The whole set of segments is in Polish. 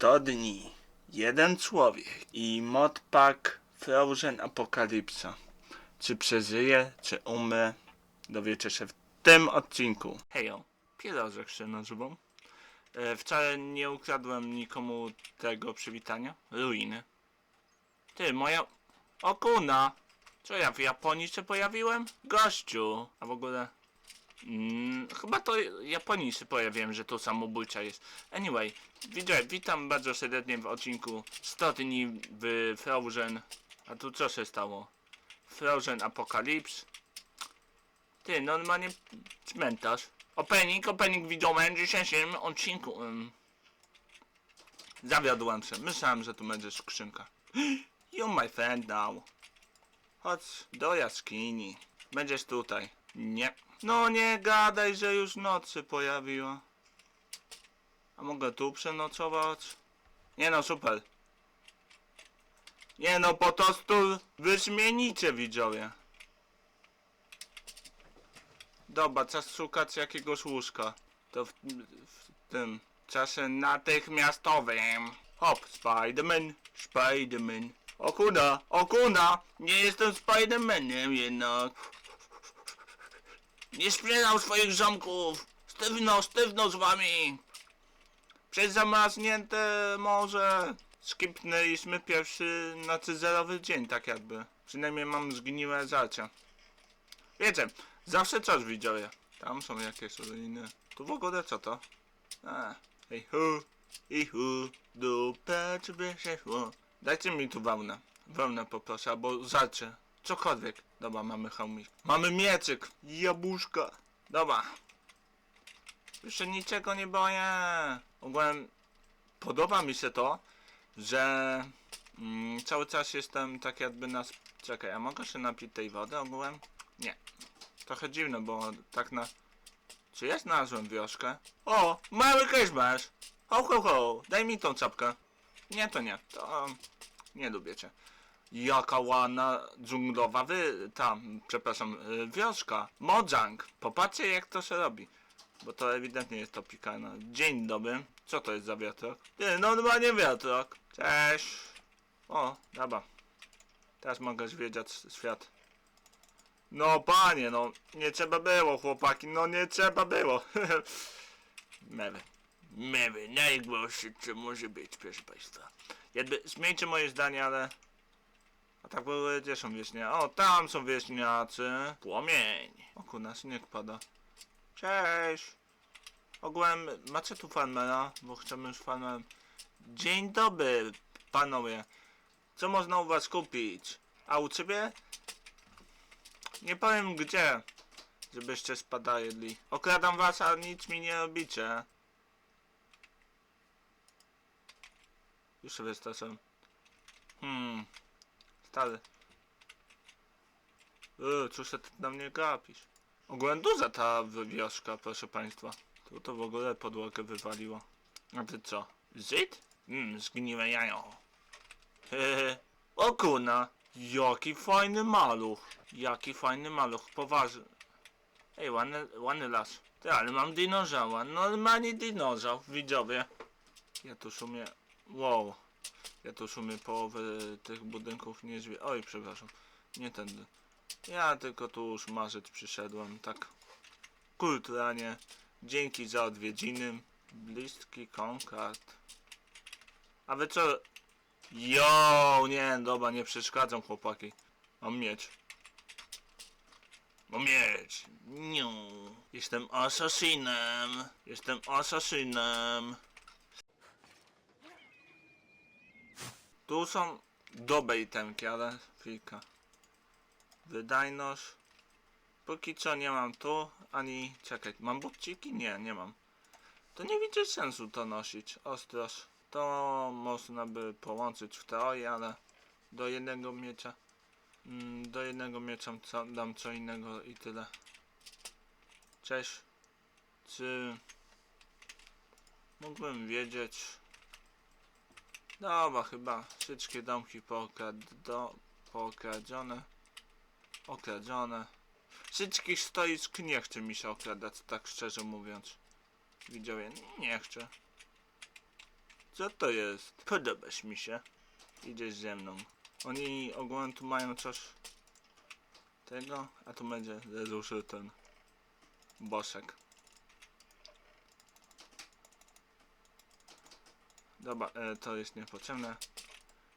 100 dni, jeden człowiek i modpack Frozen Apokalipsa. Czy przeżyję, czy umrę, dowiecie się w tym odcinku. Hejo, pierożek się nazywam. E, wcale nie ukradłem nikomu tego przywitania. Ruiny. Ty, moja... O kuna! Co ja w Japonii się pojawiłem? Gościu! A w ogóle... Mm, chyba to Japonii się pojawiłem, że to samobójcza jest. Anyway, widzę, witam bardzo serdecznie w odcinku 100 dni w Frozen. A tu co się stało? Frozen Apocalypse. Ty, normalnie cmentarz. Opening, opening widziałem w dzisiejszym odcinku. Um, zawiodłem się. Myślałem, że tu będzie skrzynka. You my friend now. Chodź do jaskini. Będziesz tutaj. Nie. No nie gadaj, że już noc się pojawiła. A mogę tu przenocować? Nie no, super. Nie no, po prostu wyśmienicie widzowie. Dobra, czas szukać jakiegoś łóżka. To w, w tym czasie natychmiastowym. Hop, Spiderman, Spiderman. O kuna, o kuna, nie jestem Spidermanem jednak. Nie sprzedał swoich ziomków. Sztywno, sztywno z wami. Przez zamarznięte morze. Skipnęliśmy pierwszy, znaczy zerowy dzień, tak jakby. Przynajmniej mam zgniłe żarcie. Wiecie, zawsze coś widziałem. Tam są jakieś ruiny. Tu w ogóle co to? A, hej hu, i hu, dupa czy by się. Dajcie mi tu wełnę. Wełnę poproszę, albo żarcie. Cokolwiek. Dobra, mamy hełmik. Mamy mieczyk. Jabłuszka. Dobra. Już się niczego nie boję. Ogółem podoba mi się to, że mm, cały czas jestem tak jakby na... Czekaj, a mogę się napić tej wody ogółem? Nie. Trochę dziwne, bo tak na... Czy ja znalazłem wioskę? O! Mały Christmas! Ho, ho, ho! Daj mi tą czapkę. Nie, to nie. To... Nie lubię cię. Jaka ładna dżunglowa wy... tam, przepraszam, y, wioska. Mojang. Popatrzcie jak to się robi. Bo to ewidentnie jest to pikana. Dzień dobry. Co to jest za wiatrak? Ty, normalnie wiatrak. Cześć. O, dobra. Teraz mogę zwiedzać świat. No panie, no nie trzeba było chłopaki, no nie trzeba było. Mewy. Mewy, najgłosszy co może być, proszę państwa. Jakby, zmieńcie moje zdanie, ale... Tak były, gdzie są wieśniacy? O, tam są wieśniacy. Płomień. O kurna, śnieg pada. Cześć. Ogółem, macie tu farmera? Bo chcemy już farmerem. Dzień dobry, panowie. Co można u was kupić? A u ciebie? Nie powiem gdzie, żebyście spadali. Okradam was, a nic mi nie robicie. Już sobie wystarczam. Hmm. Stary. Yy, co się ty na mnie gapisz? Ogółem duża ta wi- wioska, proszę państwa. Tu to w ogóle podłogę wywaliło. A ty co? Żyd? Mmm, zgniłe jajo. Hehe. O kuna! Jaki fajny maluch! Jaki fajny maluch, poważny. Ej, ładny, ładny las. Ty, ale mam dinozaura. Normalnie dinozaur, widzowie. Ja tu sumie... Wow. Ja tu w sumie połowę tych budynków nie zwie... Oj, przepraszam. Nie tędy. Ja tylko tu już marzyć przyszedłem, tak kulturalnie. Dzięki za odwiedziny. Bliski kontakt. A wy co? Jo, nie, dobra, nie przeszkadzam chłopaki. Mam miecz. Mam miecz. Niu. Jestem asasinem. Jestem asasinem. Tu są dobre itemki, ale chwilka. Wydajność. Póki co nie mam tu, ani... Czekaj, mam buciki? Nie, nie mam. To nie widzę sensu to nosić. Ostroż. To można by połączyć w teorii, ale do jednego miecza. Mm, do jednego miecza dam co innego i tyle. Cześć. Czy... Mógłbym wiedzieć... Dobra, chyba wszystkie domki pokrad... do... pokradzione. Okradzione. Wszystkich stoisk nie chce mi się okradać, tak szczerze mówiąc. Widziałem, nie chcę. Co to jest? Podobasz mi się. Idziesz ze mną. Oni ogólnie tu mają coś tego, a tu będzie ten boszek. Dobra, e, to jest niepotrzebne.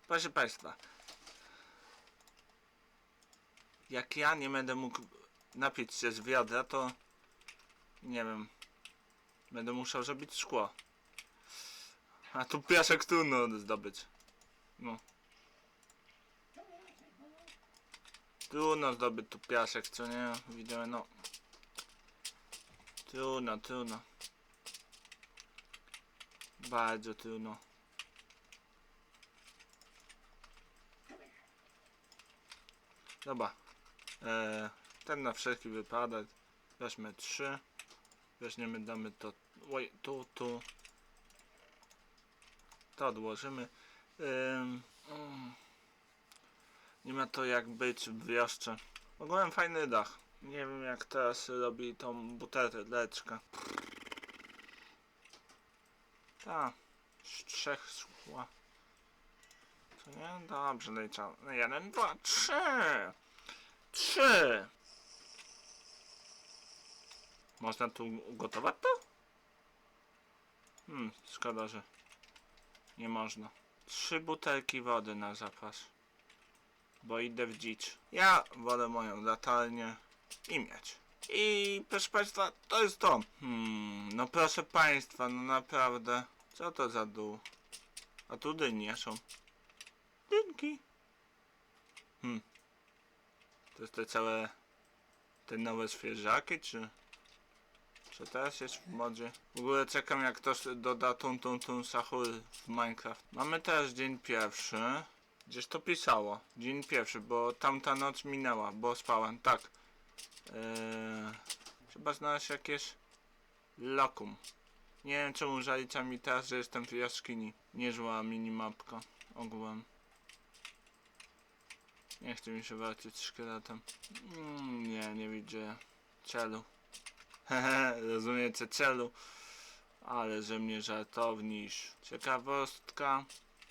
Proszę Państwa, jak ja nie będę mógł napić się z wiadra, to nie wiem, będę musiał zrobić szkło. A tu piasek trudno zdobyć. No. Trudno zdobyć tu piasek, co nie? Widzimy, no. Trudno, trudno. Bardzo trudno. Dobra. Eee, ten na wszelki wypadek. Weźmy trzy. Weźmiemy, damy to. Oj, tu, tu. To odłożymy. Ym, mm. nie ma to jak być w wiosce. Ogólnie fajny dach. Nie wiem jak teraz robi tą buteleczkę. Ta. Z trzech szkła. Co nie? Dobrze, liczę. Jeden, dwa, trzy. Trzy. Można tu ugotować to? Hmm, szkoda, że nie można. Trzy butelki wody na zapas. Bo idę w dzicz. Ja wolę moją latarnię i mieć. I proszę Państwa, to jest to. Hmm, no proszę Państwa, no naprawdę. Co to za dół? A tu dynie są. Dynki. Hmm. To jest te całe... Te nowe świeżaki, czy... Czy teraz jest w modzie? W ogóle czekam jak ktoś doda tum tum tum sahur w Minecraft. Mamy teraz dzień pierwszy. Gdzieś to pisało. Dzień pierwszy, bo tamta noc minęła, bo spałem. Tak. Eee, trzeba znaleźć jakieś lokum. Nie wiem czemu zalicza mi teraz, że jestem w jaskini. Niezła minimapka ogółem. Nie chce mi się walczyć z szkieletem. Mm, nie, nie widzę celu. Hehe, rozumiecie celu. Ale że mnie żartownisz. Ciekawostka.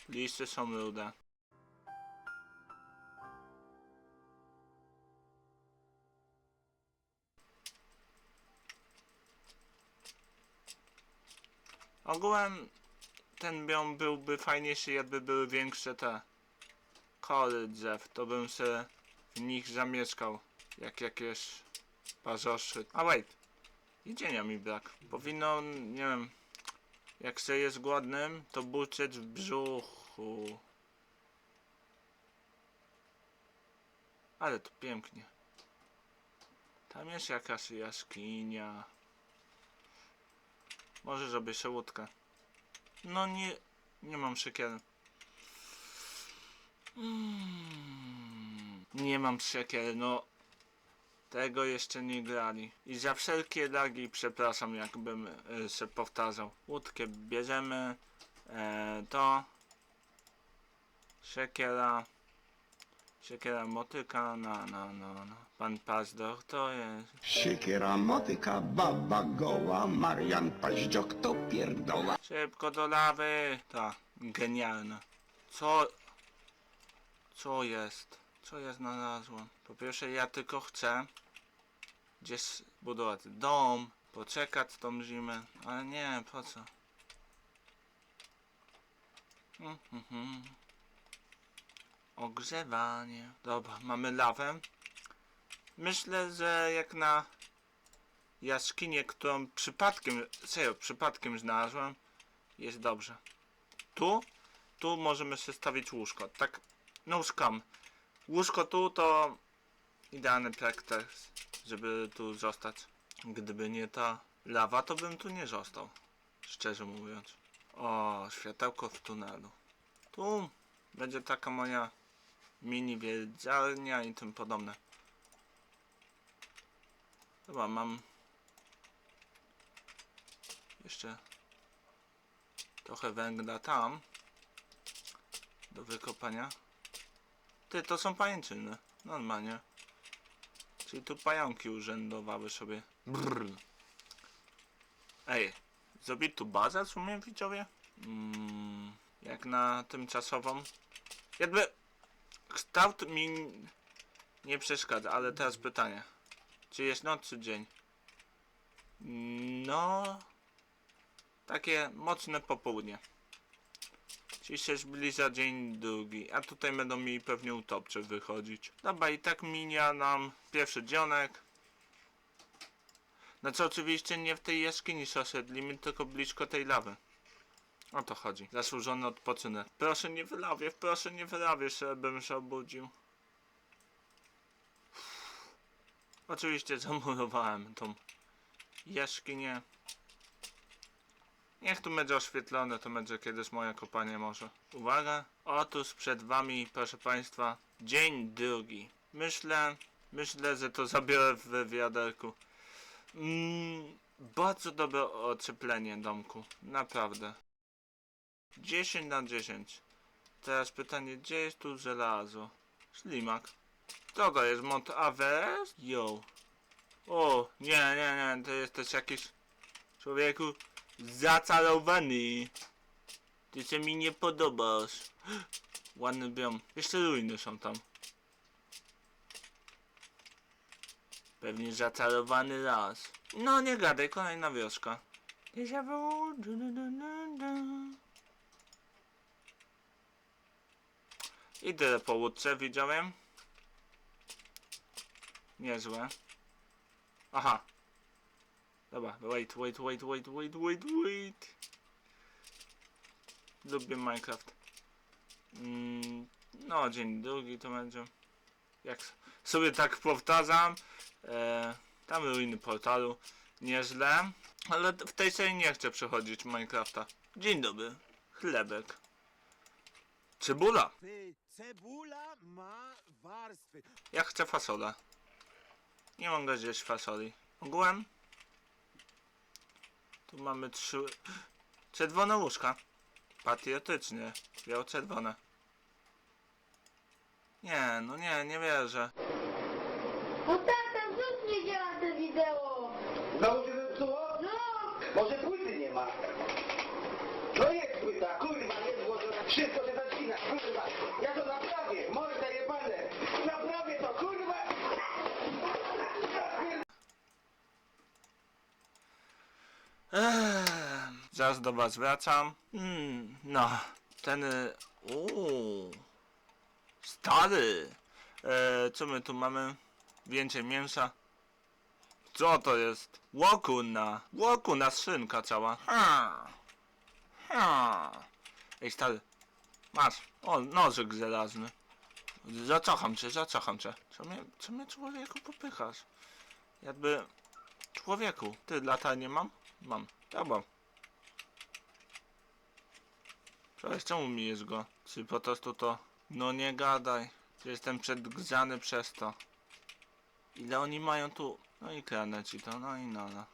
Listy są rude. Ogółem ten biom byłby fajniejszy, jakby były większe te kory drzew. To bym se w nich zamieszkał. Jak jakieś parzoszy. A wait. Jedzenia mi brak. Powinno, nie wiem, jak się jest głodnym, to buczeć w brzuchu. Ale to pięknie. Tam jest jakaś jaskinia. Może zrobię sobie łódkę. No nie, nie mam siekiery. Mm, nie mam siekiery, no. Tego jeszcze nie grali. I za wszelkie lagi przepraszam, jakbym y, się powtarzał. Łódkę bierzemy. E, to. Siekiera. Siekiera motyka. Na, na, na, na. Pan Pazdor to jest. Siekiera, motyka, baba goła, Marian Paździok to pierdoła. Szybko do lawy! Ta, genialna. Co... Co jest? Co ja znalazłem? Po pierwsze ja tylko chcę gdzieś zbudować dom, poczekać tą zimę, ale nie, po co? Mhm. Ogrzewanie. Dobra, mamy lawę. Myślę, że jak na jaskinię, którą przypadkiem, serio, przypadkiem znalazłem, jest dobrze. Tu, tu możemy sobie stawić łóżko. Tak, no skam. Łóżko tu to idealny pretekst, żeby tu zostać. Gdyby nie ta lawa, to bym tu nie został. Szczerze mówiąc. O, światełko w tunelu. Tu będzie taka moja mini wiedźalnia i tym podobne. Chyba mam jeszcze trochę węgla tam do wykopania. Ty, to są pajęczyny. Normalnie. Czyli tu pająki urzędowały sobie. Brrr. Ej, zrobić tu bazę w sumie widzowie? Mm, jak na tymczasową. Jakby kształt mi nie przeszkadza, ale teraz pytanie. Czy jest noc czy dzień? No, takie mocne popołudnie. Czyli się zbliża dzień drugi, a tutaj będą mi pewnie utopcze wychodzić. Dobra, i tak minia nam pierwszy dzionek. Znaczy oczywiście nie w tej jaskini się tylko blisko tej lawy. O to chodzi. Zasłużony odpoczynek. Proszę nie wylawie, proszę nie wylawie, żebym się obudził. Oczywiście zamurowałem tą jaskinię. Niech tu będzie oświetlone, to będzie kiedyś moje kopanie może. Uwaga, otóż przed wami, proszę państwa, dzień drugi. Myślę, myślę, że to zabiorę w wiaderku. Mm, bardzo dobre ocieplenie domku, naprawdę. 10 na 10. Teraz pytanie, gdzie jest tu żelazo? Ślimak. Co to jest, Mont Everest? Yo. O, nie, nie, nie, to jesteś jakiś człowieku zacalowany. Ty się mi nie podobasz. Ładny biom. Jeszcze ruiny są tam. Pewnie zacalowany las. No nie gadaj, kolejna wioska. Déjà vu, du, du, du, du, du. I tyle po łódce widziałem. Niezłe. Aha. Dobra, wait, wait, wait, wait, wait, wait, wait. Lubię Minecraft. Mm, no, dzień drugi to będzie. Jak sobie tak powtarzam, e, tam ruiny portalu, nieźle. Ale w tej serii nie chcę przechodzić Minecrafta. Dzień dobry, chlebek. Cebula. Ty, cebula ma warstwy. Ja chcę fasolę. Nie mogę zjeść fasoli. Ogółem. Tu mamy trzy... Czerwone łóżka. Patriotycznie. Biało-czerwone. Nie, no nie, nie wierzę. No tata, znów nie działa to wideo! Znowu się zepsuło? No! Może płyty nie ma? No jest płyta, kurwa, Ja to naprawię, morda jebane. Naprawię to, kurwa. Eee, zaraz do was wracam. Mm, no, ten... y, Uuu, stary. E, co my tu mamy? Więcej mięsa. Co to jest? Łokuna. Łokuna, szynka cała. Ha. Ha. Ej, stary. Masz. O, nożyk żelazny. Zacocham cię, zacocham cię. Co mnie, co mnie człowieku popychasz? Jakby... Człowieku, ty latarnię mam? Mam. Dobra. Cześć, czemu mi jest go? Czy po prostu to... No nie gadaj. Jestem przedgrzany przez to. Ile oni mają tu? No i kranę ci to, no i no, no.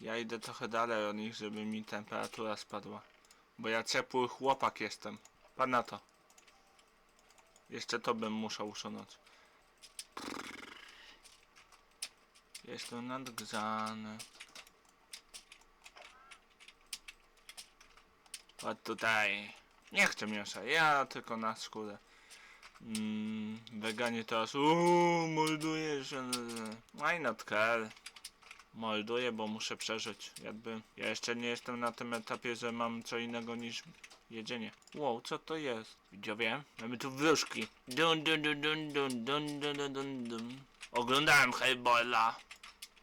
Ja idę trochę dalej od nich, żeby mi temperatura spadła. Bo ja ciepły chłopak jestem. Pan na to. Jeszcze to bym musiał usunąć. Jestem nadgrzany. O tutaj. Nie chcę mięsa, ja tylko na skórę. Mm, weganie teraz. Uuu, molduję się. Why not care? Molduję, bo muszę przeżyć. Jakby ja jeszcze nie jestem na tym etapie, że mam co innego niż jedzenie. Wow, co to jest? Widzowie, mamy tu wróżki. Dun dun dun dun dun dun dun dun dun. Oglądałem Hellboyla.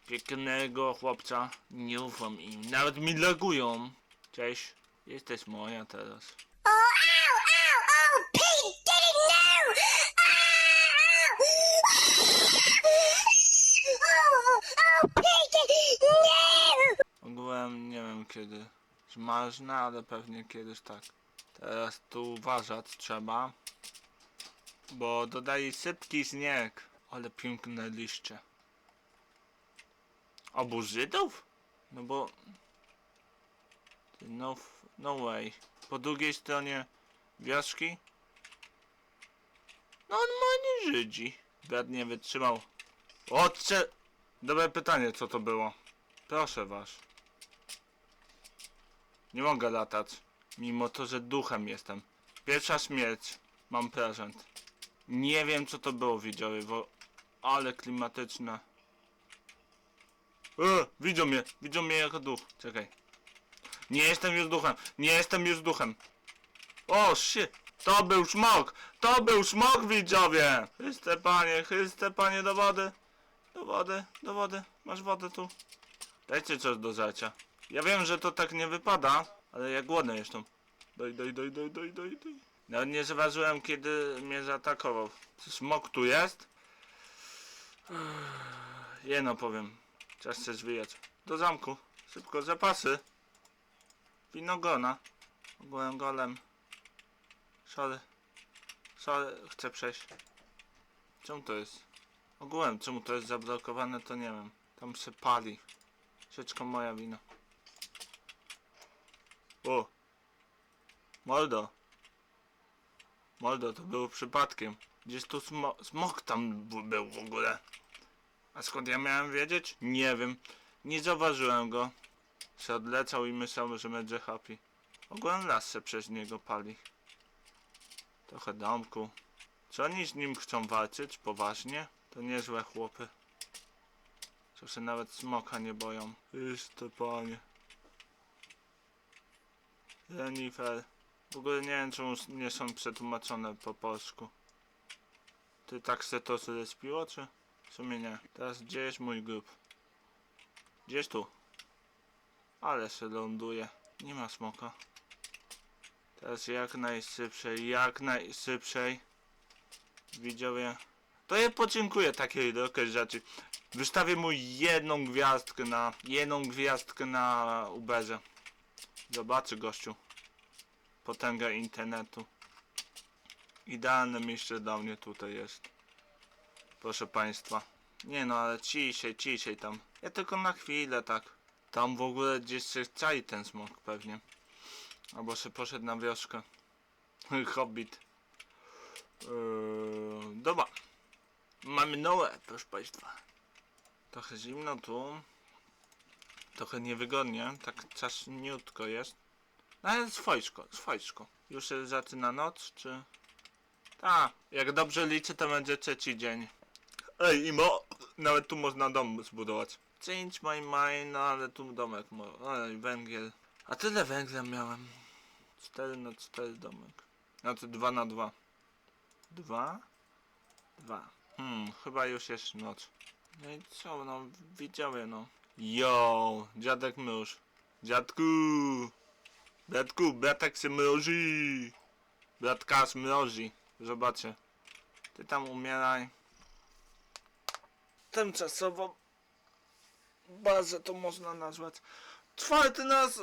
Pięknego chłopca. Nie ufam im. Nawet mi lagują. Cześć. Jesteś moja teraz. Oh, ow, ow, oh, Pete, didn't know! Oh, oh, Pete, no! Ogółem nie wiem kiedy zmarzna, ale pewnie kiedyś tak. Teraz tu uważać trzeba. Bo dodaje sypki śnieg. Ale piękne liście. Obu Żydów? No bo... No, no way. Po drugiej stronie wioski? No normalnie Żydzi. Brat nie wytrzymał. Otcze! Dobre pytanie, co to było. Proszę was. Nie mogę latać. Mimo to, że duchem jestem. Pierwsza śmierć. Mam prezent. Nie wiem co to było widzowie, bo... Ale klimatyczne. E, widzą mnie, widzą mnie jako duch. Czekaj. Nie jestem już duchem, nie jestem już duchem. O, shit. To był smok! To był smok, widzowie! Chryste panie, Chryste panie, do wody. Do wody, do wody. Masz wodę tu. Dajcie coś do żarcia. Ja wiem, że to tak nie wypada, ale ja głodny jestem. Daj, daj, daj, daj, daj, daj, daj. Nawet nie zauważyłem, kiedy mnie zaatakował. Smok tu jest? Jeno powiem. Czas się zwijać. Do zamku. Szybko, zapasy. Winogona. Ogółem golem. Sorry. Sorry, chcę przejść. Czemu to jest? Ogółem, czemu to jest zablokowane, to nie wiem. Tam się pali. Sieczka moja wina. O! Moldo! Moldo, to było przypadkiem. Gdzieś tu smo smok tam był w ogóle. A skąd ja miałem wiedzieć? Nie wiem. Nie zauważyłem go. Se odlecał i myślał, że będzie happy. Ogółem las se przez niego pali. Trochę domku. Czy oni z nim chcą walczyć? Poważnie? To niezłe chłopy. Co się nawet smoka nie boją. Jeszcze panie. Jennifer. W ogóle nie wiem czemu nie są przetłumaczone po polsku. Ty tak se to zrespiło, czy? W sumie nie. Teraz gdzie jest mój grób? Gdzieś tu. Ale się ląduje. Nie ma smoka. Teraz jak najszybciej, jak najszybciej. Widzowie. To ja podziękuję takiej trochę rzeczy. Wystawię mu jedną gwiazdkę na... Jedną gwiazdkę na Uberze. Zobaczy gościu. Potęga internetu. Idealne miejsce dla mnie tutaj jest. Proszę państwa. Nie no, ale ciszej, ciszej tam. Ja tylko na chwilę tak. Tam w ogóle gdzieś się czai ten smok pewnie. Albo się poszedł na wioskę. Hobbit. Eee, dobra. Mamy nowe, proszę państwa. Trochę zimno tu. Trochę niewygodnie. Tak czasniutko jest. No ale swojsko, swojsko. Już się zaczyna noc, czy... Tak, jak dobrze liczę, to będzie trzeci dzień. Ej, Imo, nawet tu można dom zbudować. Change my mind, no ale tu domek, ale węgiel. A tyle węgla miałem. 4 na 4 domek. Znaczy 2 na 2. 2? 2. Hmm, chyba już jest noc. No i co, no widziałem no. Yo, dziadek mróż. Dziadku! Bratku, bratek się mrozi! Bratka mrozi. Zobaczcie. Ty tam umieraj. Tymczasowo bazę to można nazwać. Czwarty nas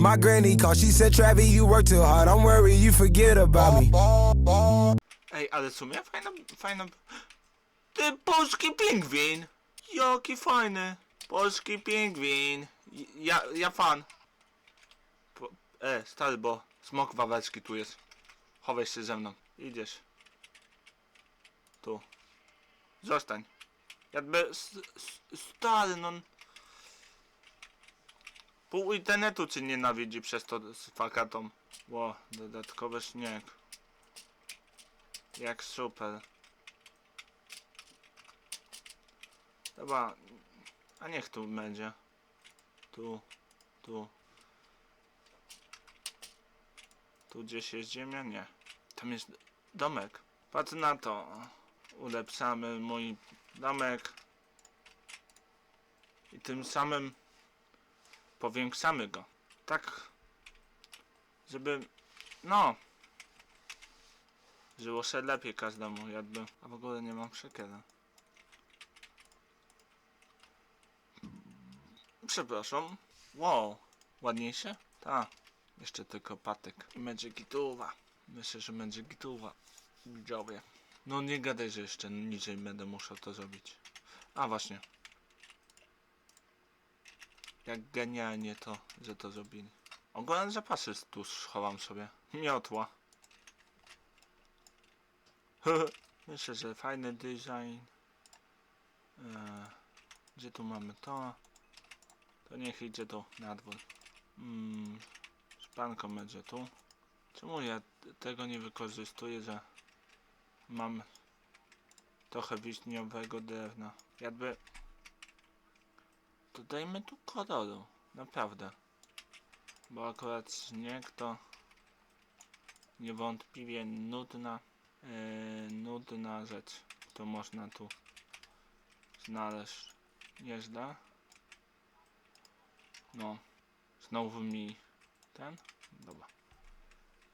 My granny called, she said, Travis, you work too hard. I'm worried you forget about me. Ej, ale w sumie fajna, fajna... Ty, polski pingwin! Jaki fajny! Polski pingwin! Ja, ja fan. Po, e, stary, bo smok wawelski tu jest. Chowaj się ze mną. Idziesz. Tu. Zostań. Jakby... Stary, no... Pół internetu cię nienawidzi przez to z fakatą. Ło, dodatkowy śnieg. Jak super. Dobra, a niech tu będzie. Tu, tu. Tu gdzieś jest ziemia? Nie. Tam jest domek. Patrz na to. Ulepszamy mój domek. I tym samym powiększamy go. Tak, żeby, no, Żyło się lepiej każdemu, jakby. A w ogóle nie mam szekiera. Przepraszam. Wow, ładniejsze? Tak. Jeszcze tylko patek. I będzie gituwa. Myślę, że będzie gituwa. Widzowie. No nie gadaj, że jeszcze niżej będę musiał to zrobić. A właśnie. Jak genialnie to, że to zrobili. Ogólne zapasy tu schowam sobie. Miotła. Myślę, że fajny design. Eee, gdzie tu mamy to? To niech idzie tu na dwór. Mm, będzie tu. Czemu ja tego nie wykorzystuję, że mam trochę wiśniowego drewna? Jakby dodajmy tu koloru, naprawdę. Bo akurat śnieg to niewątpliwie nudna, yy, nudna rzecz. To można tu znaleźć nieźle. No, znowu mi ten, dobra.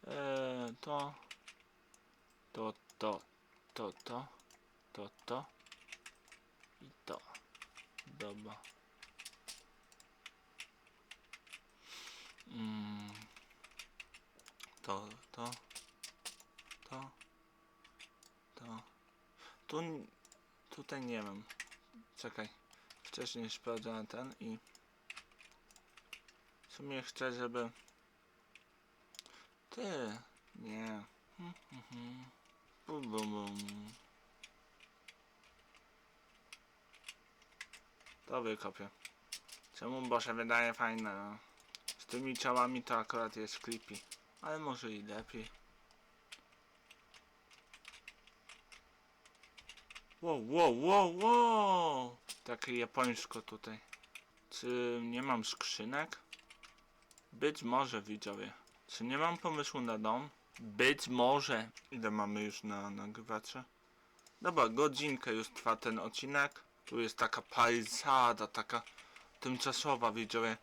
Eee, to, to, to, to, to, to, to i to. Dobra. Mm. To, to, to, to. Tu, tutaj nie wiem. Czekaj. Wcześniej sprawdzałem ten i sumie chcę, żeby ty, nie. Hmm, hmm, hmm. Bum, bum, bum. To wykopię. Czemu? Bo się wydaje fajne. no. Z tymi ciałami to akurat jest creepy. Ale może i lepiej. Wow, wow, wow, wow! Takie japońsko tutaj. Czy nie mam skrzynek? Być może widzowie. Czy nie mam pomysłu na dom? Być może. Ile mamy już na nagrywacze? Dobra, godzinkę już trwa ten odcinek. Tu jest taka palisada, taka tymczasowa widzowie.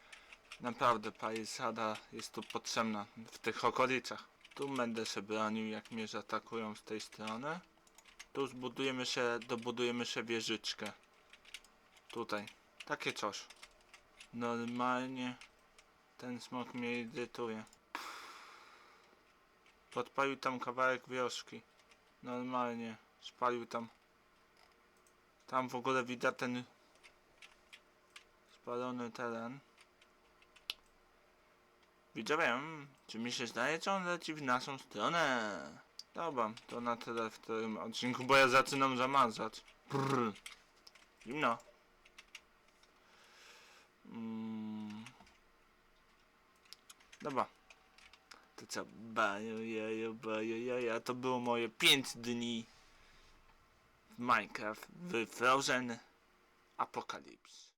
Naprawdę palisada jest tu potrzebna w tych okolicach. Tu będę się bronił jak mnie zaatakują z tej strony. Tu zbudujemy się, dobudujemy się wieżyczkę. Tutaj. Takie coś. Normalnie ten smok mnie irytuje. Podpalił tam kawałek wioski. Normalnie. Spalił tam. Tam w ogóle widać ten spalony teren. Widziałem, czy mi się zdaje, czy on leci w naszą stronę. Dobra, to na tyle w tym odcinku, bo ja zaczynam zamazać. Brrr. Zimno. Mm. Dobra. To co? Bajo, jajo, bajo, jaja. To było moje 5 dni w Minecraft w Frozen Apocalypse.